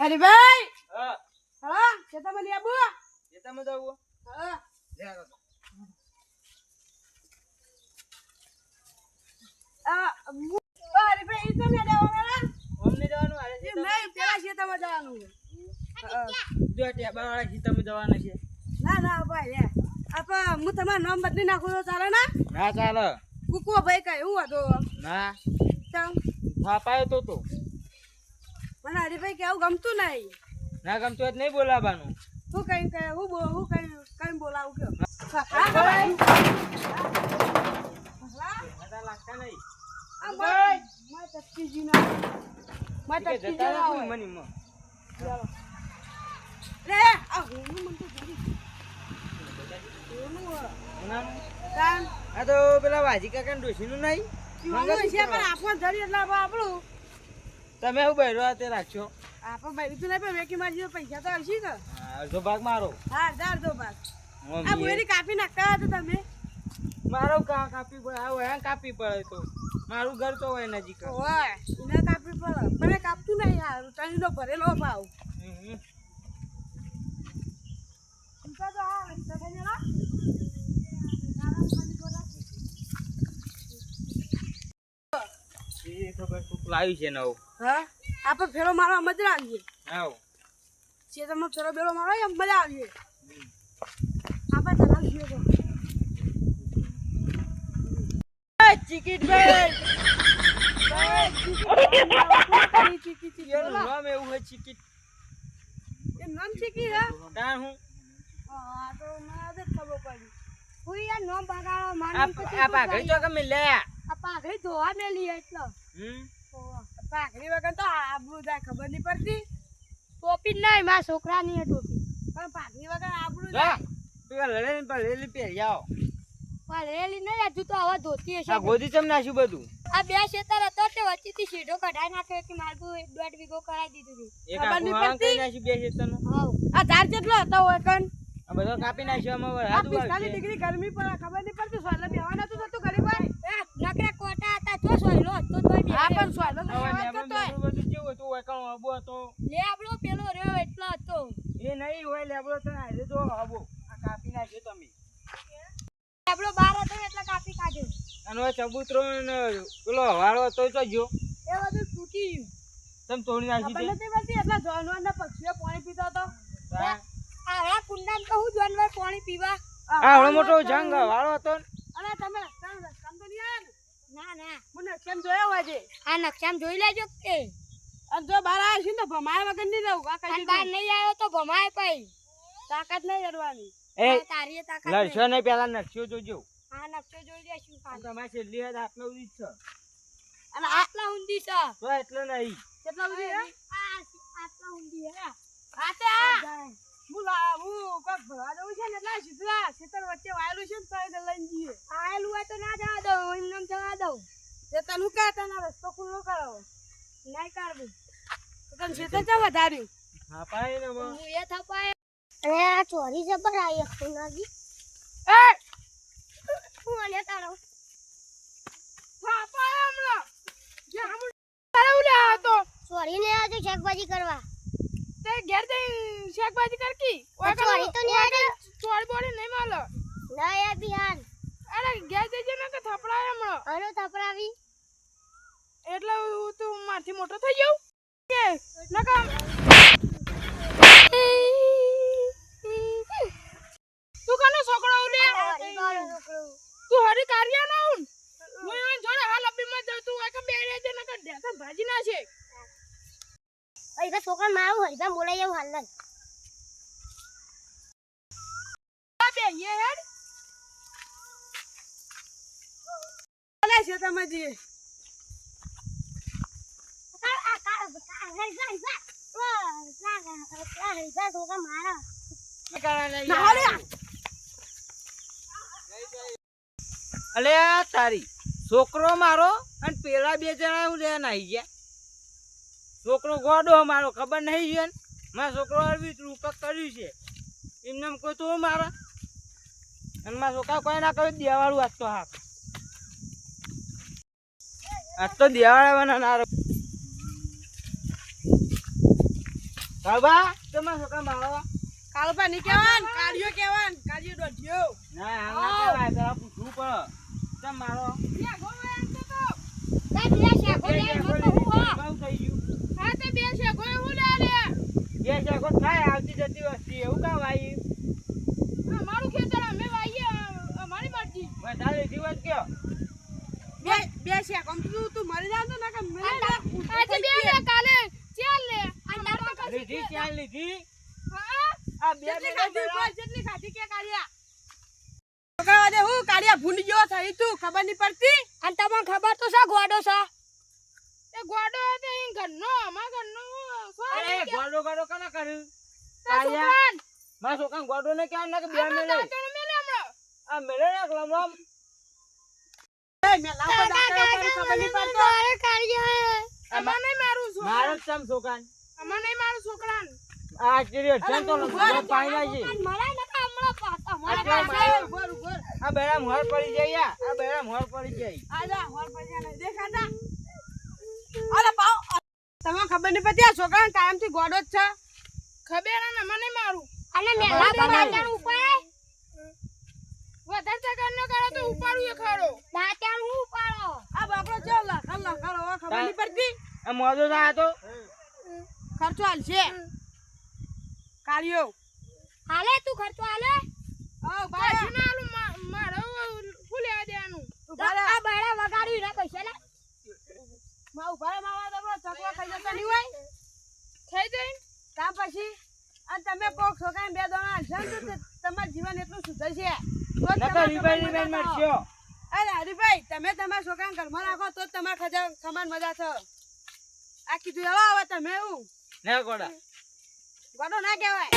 હરીભાઈ! હા. હા કેતા મને આબુ? કેતા મને આબુ હા. લે આ. આ હરીભાઈ જવાના અમને જવાનું? હાલે છે એમ નહીં પેલા ખેતરમાં જવાનું. જો આ ટેબાવાળા ખેતરમાં જવાના છે. ના ના ભાઈ રે આપ હું તમારું નામ બદલી નાખું તો ચાલે ના? ના ચાલે. કુકુ ભાઈ કઈ હું હતો ના. ચમ થાપાયો તો તો. મને હરીભાઈ કેવું ગમતું નહીં. ના ગમતું નહીં બોલાવાનું હું કઈ કઈ હું બોલ હું કઈ કઈ બોલાવું કયો લાગતા નહીં. આ ભાઈ મેં તપકીજી ના મેં તપકીજી ના હોય. મની માં લે આ હું મન તો જલ્દી એનું હોય. નામ કાન આ તો પેલા વાજી કાકા ડોશીનું નહીં. પીવાનું છે પણ આપણને જરી એટલે આપણું. તમે શું બહેરો તે ભાઈ તો નહીં પણ વેકી પૈસા તો આવશે કે અડધો ભાગ મારો. હા દો પાસ આ બોયરી કાપી નાખતા હતો તમે? મારો કા કાપી પડે? આવો હે કાપી પડે તો. મારું ઘર તો હોય નજીક. ઓય એને કાપી પડે. મને કાપતું નહીં યાર ત્રણનો ભરેલો ભાવ હમ, હમ. ઊંચા તો હા ઊંચા થઈને લા. એ લાવ્યું છે નવ. હા? આપણે ફેરો મારવા મજા આવીએ આવો. છે તમે ફેરો બેરો મારો એમ મજા આવીએ આપણે ચલાવીએ તો. ચિકિટ નામ એવું હોય ચિકિટ. એમ નામ ચીકી હે? હું? હા તો મને ખબર પડી. કોઈ યાર નામ બગાડો આ આ પાઘડી તો લે આ પાઘડી ધોવા મેલી એટલે. હમ? પાઘડી વગર તો આબરૂ જાય ખબર નહીં પડતી. ટોપી નહીં મારા છોકરાની હે ટોપી. પણ પાઘડી વગર આબરૂ જાય. પેલા લડે ને પેલા પહેરી આવો. પણ નહીં હજુ તો હવે ધોતી હશે. આ ગોદી ચમ નાખ્યું બધું? આ બે ખેતર હતો તે વચ્ચેથી સીધો કઢાઈ નાખ્યો કે મારું દોઢ વીઘો કરાવી દીધું હતું એક ખબર નહીં પડતી? નાખ્યું બે ખેતરનું આ ધાર કેટલો હતો હોય કન આ બધો કાપી નાખ્યો હાથ પિસ્તાલીસ ડિગ્રી ગરમી પર ખબર નહીં પડતી સોયલે બેહવા તો તો ગરીબ એ નકરા કોટા હતા તો સોયલો હતો તોય બે હા પણ સોયલે તો હવે બેહવા લેબડો જતો હોય. બેબડો બધું કેવું હતું વૈકણ આબો હતો લેબડો પેલો રહ્યો એટલો હતો એ નહીં હોય લેબડો તો હારે જો આબો આ કાપી નાખ્યો તમે લેબડો બાર હતો એટલે કાપી કાઢ્યો અને ચબૂતરો ને પેલો વાળો હતો તો જો એ બધું તૂટી ગયું. તમ તોડી નાખી દે નથી પડતી એટલા જાનવરના પક્ષીઓ પાણી પીતા તો હા. આ કુંડામાં તો હું જાનવર પાણી પીવા? આ હળો મોટો જંગ વાળો હતો અને તમે રસ્તામાં તો નહીં આયા ના? ના મને કેમ જોયો આજે. આ નકશામ જોઈ લેજો કે. અને જો બહાર આવ્યો છે ને ભમાય વગર નહીં રહું. આ કઈ બહાર નહીં આવ્યો તો ભમાય પઈ. તાકાત નહીં કરવાની એ તારી તાકાત લડશો નહીં પેલા નકશો જોજો. આ નકશો જોઈ લેશું ખાલી. તમારે છેલ્લી હાથ આટલો ઉડી છે. અને આટલા ઊંધી છે. તો એટલો નહીં. કેટલા હે? આ આટલા ઊંધી હે આતે આ! હું હું કોક ભરવા જવું છે ને એટલે ખેતર વચ્ચે વાયેલું છે ને તો એને લઈને જઈએ. આયેલું હોય તો ના જવા દઉં એમને એમ જવા દઉં. તે તને હું કહેતા ના રસ્તો ખુલ્લો કરાવો. નહીં કરવું તો તને ખેતર ચા વધાર્યું? હા પાય ને હું એ થપાય. આ ચોરી જબર આવી ખુનાજી એ હું અને તારો પાપા હમણાં જે હમણાં તારે ઉલે આ તો ચોરી ને આજે શાકભાજી કરવા. તે ઘેર જઈ શાકભાજી કરકી ચોરી તો નહીં આડે ચોરી બોડી નહીં માલો. ના યાર બિહાન અરે ઘેર જઈ ને કે થપડાય હમણો? અરે થપરાવી એટલે હું તું મારથી મોટો થઈ જાઉં. કે નકા તું કનો છોકરો ઉલે? તું હરી કાર્યા ના હું હું જોડે હાલ અભી માં જઉં તું આ કે બેડે દે નકા ઢેસા ભાજી ના છે અહીં છોકરા મારું હરીફા બોલાઈ જાવ હાલ આ હેડ. અલે છે તમે જી. અલે તારી. છોકરો મારો અને પેલા બે જણા હું લેવા નાહી ગયા. છોકરો ગોડો મારો ખબર નહીં છે ને મારો છોકરો અરબી રૂપક કર્યું છે. એમને એમ કોઈ તો મારા? અને મારા છોકરા કોઈ ના કહ્યું દેવાળું આજ તો હા આજ તો દેવાળાવાના ના રે. કાળુબા, કેમ છોકરા મારો? ની? કેવાન કેવાન દોઢિયો. ના તો ગયું હા. તે બે કોઈ હું લે લે બે શેકો થાય આવતી જતી વસ્તી એવું કામ આવી અમારું ખેતર અમે વાઈએ અમારી મરજી વધારે જીવત કયો? બે બે છે તું તું મરી જાવ તો ના કે મેં આ આજે બે લે કાલે ચાલ લે. લીધી ક્યાં લીધી? હા? આ બે જેટલી ખાધી જેટલી ખાધી કે કાઢ્યા. છોકરા હું કાઢ્યા? ભૂંડી જેવો થઈ તું ખબર નહીં પડતી? અને તમને ખબર તો છે ગોડો છે. એ ગોડો હતો એ ઘરનો અમાર ઘરનો. અરે ગોડો ગોડો કના કર્યું? છોકરાન. મારા છોકરા ગોડો ને ક્યાં ના કે બે મેલે મેલે આ મેલે ને લમ લમ એ મેં લાવો દાંતણ તને ખબર નહીં પડતો. અરે કાળિયા અમાર નહીં મારું છોકરા મારો ચમ છોકરા અમાર નહીં મારું છોકરાન. આ ચીરી અડચણ તો લમ પાઈ મારા છે મરાય ને હમણાં પાછા આ. આવ્યો? ઉભર ઉભર આ બેડા મોર પડી જાય આ. બેડા મોર પડી જાય. આજા હોર પૈસા નહીં દેખાતા અરે પાવ તમને પછી આ છોકરા છોકરાને કાયમથી ગોડો જ છે. ખબર ને મને મારું. અને મેલા તો દાંતણ ઉપાય વધારે તગરનો કરો તો ઉપાડું એ ખરો. દાંતણ હું ઉપાડો? આ બાપડો લખલ લખલ હવે ખબર નહીં પડતી? આ મોજો ના હતો? ખર્ચો હાલશે. કાળિયો. હાલે તું ખર્ચો હાલે? ઓ પાછું ના આલું મા- મારો ફૂલે લેવા દેવાનું? તો આ ના લે માં ઊભા માવા દો ચકવા ખાઈ જતા નહીં હોય. થઈ જાય ત્યાં પછી અને તમે કોક છોકરાને બે દોણા હાલશો તો તમારું જીવન એટલું સુધરશે. અરે હરીભાઈ તમે તમારા છોકરાને ઘરમાં રાખો તો જ તમારે ખજા ખમાન મજા છે આ કીધું હેલો હવે તમે એવું. ના ગોડા. ગોડો ના કહેવાય.